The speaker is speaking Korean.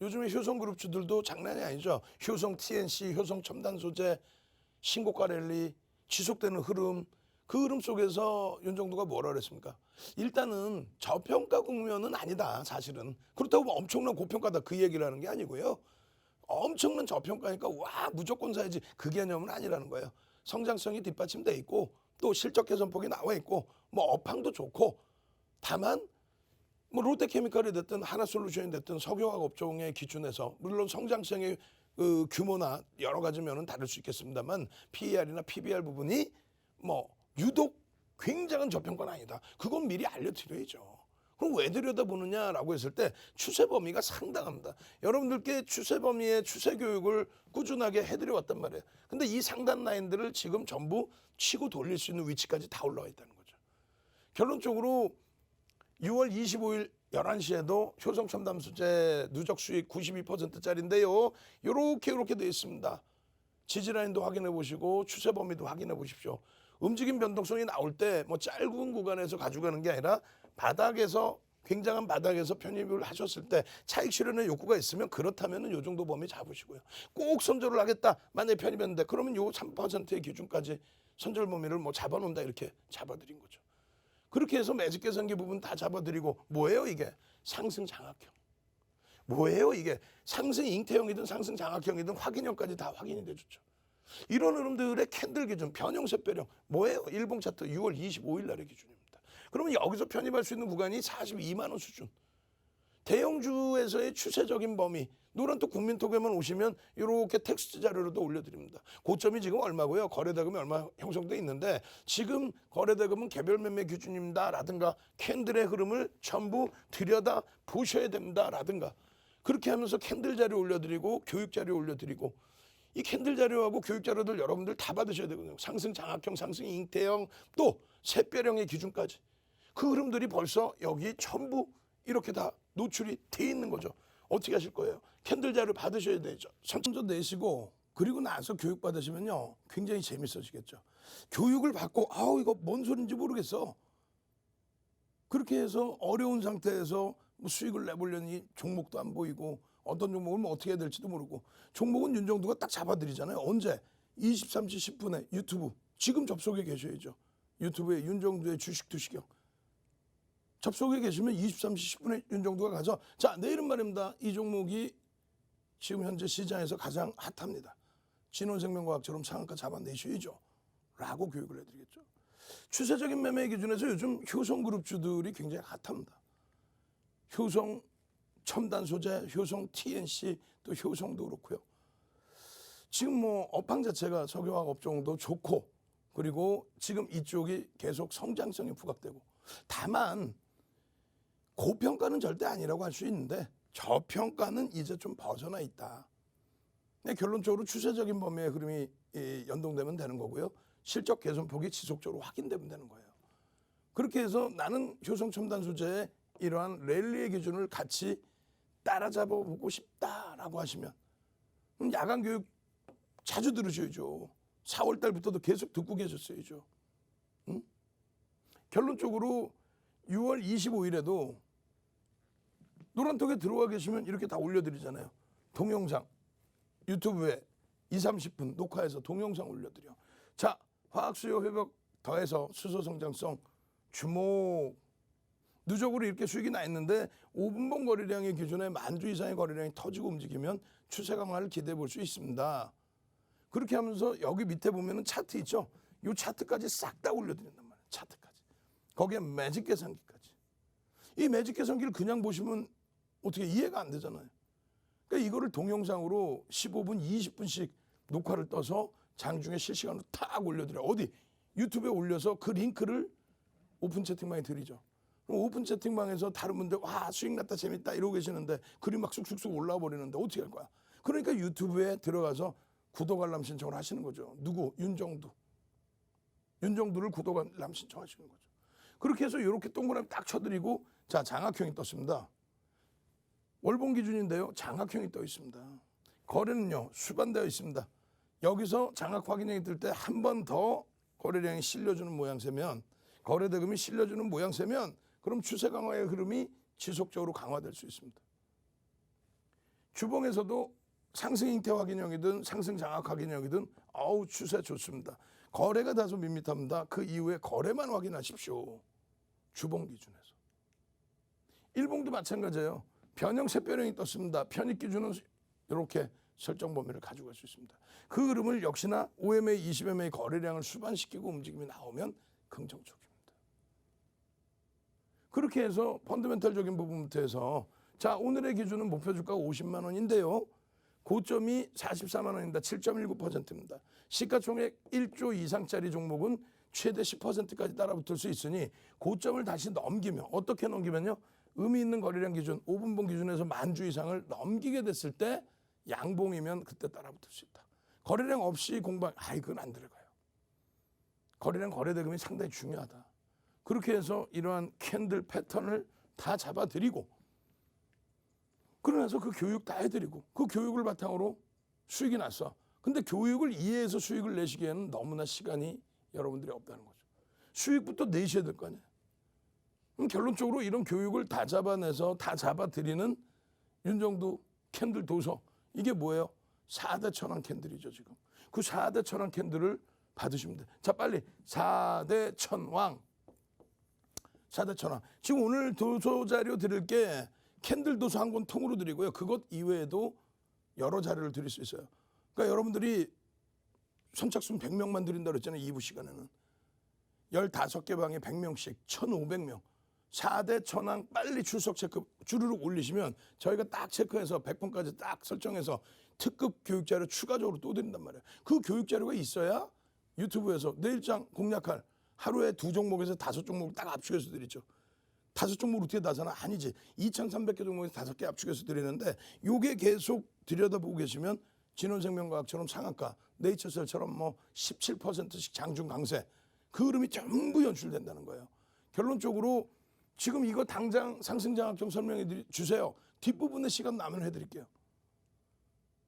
요즘에 효성 그룹주들도 장난이 아니죠. 효성 TNC, 효성 첨단 소재, 신고가 랠리, 지속되는 흐름, 그 흐름 속에서 윤정도가 뭐라 그랬습니까? 일단은 저평가 국면은 아니다, 사실은. 그렇다고 뭐 엄청난 고평가다 그 얘기를 하는 게 아니고요. 엄청난 저평가니까 와 무조건 사야지 그 개념은 아니라는 거예요. 성장성이 뒷받침돼 있고 또 실적 개선 폭이 나와 있고 뭐 업황도 좋고 다만 뭐 롯데케미칼이 됐든 하나솔루션이 됐든 석유화학 업종의 기준에서 물론 성장성의 그 규모나 여러 가지 면은 다를 수 있겠습니다만 PER이나 PBR 부분이 뭐 유독 굉장한 저평가는 아니다. 그건 미리 알려드려야죠. 그럼 왜 들여다보느냐라고 했을 때 추세 범위가 상당합니다. 여러분들께 추세 범위의 추세 교육을 꾸준하게 해드려왔단 말이에요. 근데 이 상단 라인들을 지금 전부 치고 돌릴 수 있는 위치까지 다 올라와 있다는 거죠. 결론적으로 6월 25일 11시에도 효성 첨단 소재 누적 수익 92%짜리인데요. 요렇게 요렇게 되어 있습니다. 지지 라인도 확인해 보시고 추세 범위도 확인해 보십시오. 움직임 변동성이 나올 때 뭐 짧은 구간에서 가져가는 게 아니라 바닥에서 굉장한 바닥에서 편입을 하셨을 때 차익 실현의 욕구가 있으면 그렇다면은 요 정도 범위 잡으시고요. 꼭 선절을 하겠다. 만약에 편입했는데 그러면 요 3%의 기준까지 선절 범위를 뭐 잡아놓는다 이렇게 잡아드린 거죠. 그렇게 해서 매직 개선기 부분 다 잡아드리고 뭐예요 이게 상승 장악형. 뭐예요 이게 상승 잉태형이든 상승 장악형이든 확인형까지 다 확인이 돼줬죠. 이런 흐름들의 캔들 기준 변형세 배령 뭐예요? 일봉 차트 6월 25일 날의 기준입니다. 그러면 여기서 편입할 수 있는 구간이 42만 원 수준. 대형주에서의 추세적인 범위 노란톡 국민톡에만 오시면 이렇게 텍스트 자료로도 올려드립니다. 고점이 지금 얼마고요? 거래대금이 얼마 형성돼 있는데 지금 거래대금은 개별 매매 기준입니다라든가 캔들의 흐름을 전부 들여다 보셔야 됩니다라든가 그렇게 하면서 캔들 자료 올려드리고 교육 자료 올려드리고 이 캔들 자료하고 교육 자료들 여러분들 다 받으셔야 되거든요. 상승 장악형, 상승 잉태형, 또 샛별형의 기준까지. 그 흐름들이 벌써 여기 전부 이렇게 다 노출이 돼 있는 거죠. 어떻게 하실 거예요? 캔들 자료 받으셔야 되죠. 선천도 내시고 그리고 나서 교육 받으시면요. 굉장히 재밌어지겠죠. 교육을 받고 아우 이거 뭔 소린지 모르겠어. 그렇게 해서 어려운 상태에서 뭐 수익을 내보려니 종목도 안 보이고 어떤 종목은 뭐 어떻게 해야 될지도 모르고 종목은 윤정두가 딱 잡아드리잖아요. 언제? 23시 10분에 유튜브 지금 접속해 계셔야죠. 유튜브에 윤정두의 주식 투시경 접속해 계시면 23시 10분에 윤정두가 가서 자 내일은 말입니다. 이 종목이 지금 현재 시장에서 가장 핫합니다. 진원생명과학처럼 상한가 잡아내셔야죠. 라고 교육을 해드리겠죠. 추세적인 매매 기준에서 요즘 효성그룹주들이 굉장히 핫합니다. 효성 첨단 소재, 효성 TNC 또 효성도 그렇고요. 지금 뭐 업황 자체가 석유화학 업종도 좋고 그리고 지금 이쪽이 계속 성장성이 부각되고 다만 고평가는 절대 아니라고 할 수 있는데 저평가는 이제 좀 벗어나 있다. 네, 결론적으로 추세적인 범위의 흐름이 이, 연동되면 되는 거고요. 실적 개선폭이 지속적으로 확인되면 되는 거예요. 그렇게 해서 나는 효성 첨단 소재의 이러한 랠리의 기준을 같이 따라잡아보고 싶다라고 하시면 그럼 야간 교육 자주 들으셔야죠. 4월 달부터도 계속 듣고 계셨어야죠. 응? 결론적으로 6월 25일에도 노란톡에 들어와 계시면 이렇게 다 올려드리잖아요. 동영상 유튜브에 2, 30분 녹화해서 동영상 올려드려. 자, 화학수요 회복 더해서 수소 성장성 주목 누적으로 이렇게 수익이 나 있는데 5분봉 거래량의 기준에 만주 이상의 거래량이 터지고 움직이면 추세 강화를 기대해 볼 수 있습니다. 그렇게 하면서 여기 밑에 보면은 차트 있죠. 이 차트까지 싹 다 올려드린단 말이에요. 차트까지. 거기에 매직 계산기까지. 이 매직 계산기를 그냥 보시면 어떻게 이해가 안 되잖아요. 그러니까 이거를 동영상으로 15분, 20분씩 녹화를 떠서 장중에 실시간으로 탁 올려드려요. 어디? 유튜브에 올려서 그 링크를 오픈 채팅방에 드리죠. 그럼 오픈 채팅방에서 다른 분들 와 수익 났다 재밌다 이러고 계시는데 글이 막 쑥쑥쑥 올라와 버리는데 어떻게 할 거야? 그러니까 유튜브에 들어가서 구독 알람 신청을 하시는 거죠. 누구? 윤정두. 윤정두를 구독 알람 신청하시는 거죠. 그렇게 해서 이렇게 동그라미 딱 쳐드리고 자 장학형이 떴습니다. 월봉 기준인데요. 장학형이 떠 있습니다. 거래는요. 수반되어 있습니다. 여기서 장학 확인형이 뜰 때 한 번 더 거래량이 실려주는 모양새면 거래대금이 실려주는 모양새면 그럼 추세 강화의 흐름이 지속적으로 강화될 수 있습니다. 주봉에서도 상승 형태 확인형이든 상승 장악 확인형이든 어우 추세 좋습니다. 거래가 다소 밋밋합니다. 그 이후에 거래만 확인하십시오. 주봉 기준에서. 일봉도 마찬가지예요. 변형 샛별형이 떴습니다. 편입 기준은 이렇게 설정 범위를 가지고 갈 수 있습니다. 그 흐름을 역시나 OMA, 20MA 거래량을 수반시키고 움직임이 나오면 긍정적입니다. 그렇게 해서 펀더멘탈적인 부분부터 해서 자 오늘의 기준은 목표 주가 50만 원인데요. 고점이 44만 원입니다. 7.19%입니다. 시가총액 1조 이상짜리 종목은 최대 10%까지 따라붙을 수 있으니 고점을 다시 넘기면 어떻게 넘기면요? 의미 있는 거래량 기준 5분봉 기준에서 만 주 이상을 넘기게 됐을 때 양봉이면 그때 따라붙을 수 있다. 거래량 없이 공방 아이 그건 안 들어가요. 거래량 거래 대금이 상당히 중요하다. 그렇게 해서 이러한 캔들 패턴을 다 잡아드리고 그러면서 그 교육 다 해드리고 그 교육을 바탕으로 수익이 났어. 근데 교육을 이해해서 수익을 내시기에는 너무나 시간이 여러분들이 없다는 거죠. 수익부터 내셔야 될 거 아니에요. 결론적으로 이런 교육을 다 잡아내서 다 잡아드리는 윤정도 캔들 도서 이게 뭐예요? 4대 천왕 캔들이죠 지금. 그 4대 천왕 캔들을 받으시면 돼요. 자 빨리 4대 천왕 4대 천왕. 지금 오늘 도서 자료 드릴 게 캔들 도서 한 권 통으로 드리고요. 그것 이외에도 여러 자료를 드릴 수 있어요. 그러니까 여러분들이 선착순 100명만 드린다 그랬잖아요. 2부 시간에는. 15개 방에 100명씩 1,500명. 4대 천왕 빨리 출석 체크 주르륵 올리시면 저희가 딱 체크해서 100분까지 딱 설정해서 특급 교육 자료 추가적으로 또 드린단 말이에요. 그 교육 자료가 있어야 유튜브에서 내일장 공략할 하루에 두 종목에서 다섯 종목을 딱 압축해서 드리죠. 다섯 종목 어떻게 다잖아 아니지 2,300개 종목에서 다섯 개 압축해서 드리는데 요게 계속 들여다보고 계시면 진원생명과학처럼 상한가 네이처셀처럼 뭐 17%씩 장중 강세 그 흐름이 전부 연출된다는 거예요. 결론적으로 지금 이거 당장 상승장학점 설명해 드리- 주세요. 뒷부분에 시간 나면 해드릴게요.